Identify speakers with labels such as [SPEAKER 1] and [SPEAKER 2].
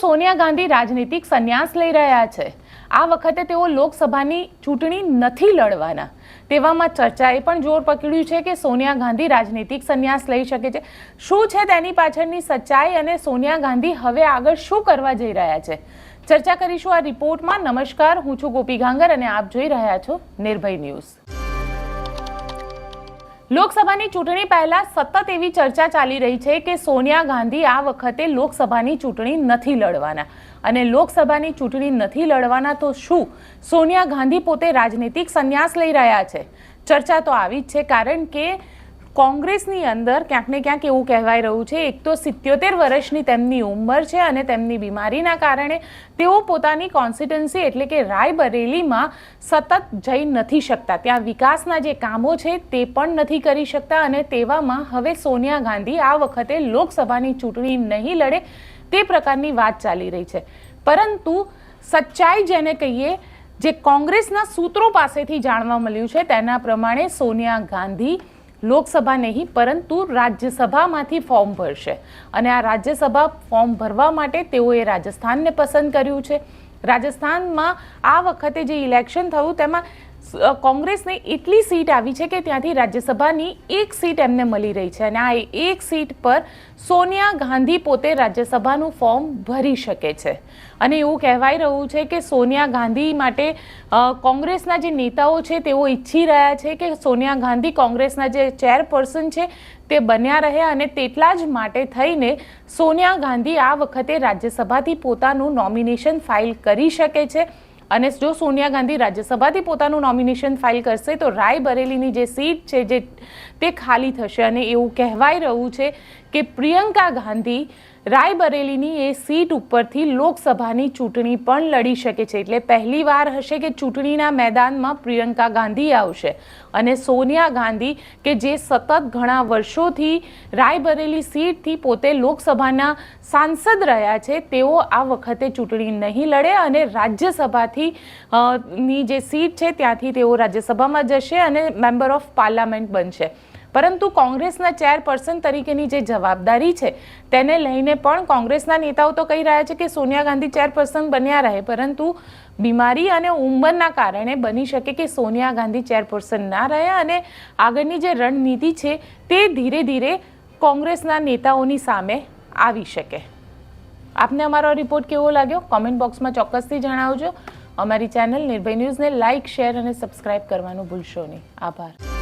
[SPEAKER 1] સોનિયા ગાંધી રાજનીતિક સંન્યાસ લઈ રહ્યા છે. આ વખતે તેઓ લોકસભાની ચૂંટણી નથી લડવાના. તેવામાં ચર્ચાએ પણ જોર પકડ્યું છે કે સોનિયા ગાંધી રાજનીતિક સંન્યાસ લઈ શકે છે. શું છે તેની પાછળની સચ્ચાઈ અને સોનિયા ગાંધી હવે આગળ શું કરવા જઈ રહ્યા છે? ચર્ચા કરીશું આ રિપોર્ટમાં. નમસ્કાર, હું છું ગોપી ગાંગર અને આપ જોઈ રહ્યા છો નિર્ભય ન્યૂઝ. લોકસભાની ચૂંટણી પહેલા સતત એવી ચર્ચા ચાલી રહી છે કે સોનિયા ગાંધી આ વખતે લોકસભાની ચૂંટણી નથી લડવાના. અને લોકસભાની ચૂંટણી નથી લડવાના તો શું? સોનિયા ગાંધી પોતે રાજનીતિક સંન્યાસ લઈ રહ્યા છે. ચર્ચા તો આવી જ છે, કારણ કે કોંગ્રેસની અંદર ક્યાંક ને ક્યાંક એવું કહેવાય રહ્યું છે, એક તો સિત્યોતેર વર્ષની તેમની ઉંમર છે અને તેમની બીમારીના કારણે તેઓ પોતાની કોન્સ્ટિટન્સી એટલે કે રાયબરેલીમાં સતત જઈ નથી શકતા. ત્યાં વિકાસના જે કામો છે તે પણ નથી કરી શકતા અને તેવામાં હવે સોનિયા ગાંધી આ વખતે લોકસભાની ચૂંટણી નહીં લડે તે પ્રકારની વાત ચાલી રહી છે. પરંતુ સચ્ચાઈ જેને કહીએ, જે કોંગ્રેસના સૂત્રો પાસેથી જાણવા મળ્યું છે, તેના પ્રમાણે સોનિયા ગાંધી લોકસભા નહીં, પરંતુ રાજ્યસભામાંથી ફોર્મ ભરશે. અને આ રાજ્યસભા ફોર્મ ભરવા માટે તેઓએ રાજસ્થાનને પસંદ કર્યું છે. રાજસ્થાનમાં આ વખતે જે ઇલેક્શન થયું, તેમાં કોંગ્રેસને એટલી સીટ આવી છે કે ત્યાંથી રાજ્યસભાની એક સીટ એમને મળી રહી છે અને આ એક સીટ પર સોનિયા ગાંધી પોતે રાજ્યસભાનું ફોર્મ ભરી શકે છે. અને એવું કહેવાય રહ્યું છે કે સોનિયા ગાંધી માટે કોંગ્રેસના જે નેતાઓ છે તેઓ ઈચ્છી રહ્યા છે કે સોનિયા ગાંધી કોંગ્રેસના જે ચેરપર્સન છે તે બન્યા રહે અને તેટલા જ માટે થઈને સોનિયા ગાંધી આ વખતે રાજ્યસભાથી પોતાનું નોમિનેશન ફાઇલ કરી શકે છે. અને જો સોનિયા ગાંધી રાજ્યસભાથી પોતાનું નોમિનેશન ફાઇલ કરશે, તો રાયબરેલીની જે સીટ છે જે તે ખાલી થશે. અને એવું કહેવાય રહ્યું છે કે પ્રિયંકા ગાંધી રાયબરેલીની એ સીટ ઉપરથી લોકસભાની ચૂંટણી પણ લડી શકે છે. એટલે પહેલી વાર હશે કે ચૂંટણીના મેદાનમાં પ્રિયંકા ગાંધી આવશે. અને સોનિયા ગાંધી, કે જે સતત ઘણા વર્ષોથી રાયબરેલી સીટથી પોતે લોકસભાના સાંસદ રહ્યા છે, તેઓ આ વખતે ચૂંટણી નહીં લડે અને રાજ્યસભાથી ની જે સીટ છે, ત્યાંથી તેઓ રાજ્યસભામાં જશે અને મેમ્બર ઓફ પાર્લામેન્ટ બનશે. પરંતુ કોંગ્રેસના ચેરપર્સન તરીકેની જે જવાબદારી છે, તેને લઈને પણ કોંગ્રેસના નેતાઓ તો કહી રહ્યા છે કે સોનિયા ગાંધી ચેરપર્સન બન્યા રહે, પરંતુ બીમારી અને ઉંમરના કારણે બની શકે કે સોનિયા ગાંધી ચેરપર્સન ના રહે અને આગળની જે રણનીતિ છે, તે ધીરે ધીરે કોંગ્રેસના નેતાઓની સામે આવી શકે. આપને અમારો રિપોર્ટ કેવો લાગ્યો? કોમેન્ટ બોક્સમાં ચોક્કસથી જણાવજો. અમારી ચેનલ નિર્ભય ન્યૂઝને લાઇક શેર અને સબસ્ક્રાઇબ કરવાનું ભૂલશો નહીં. આભાર.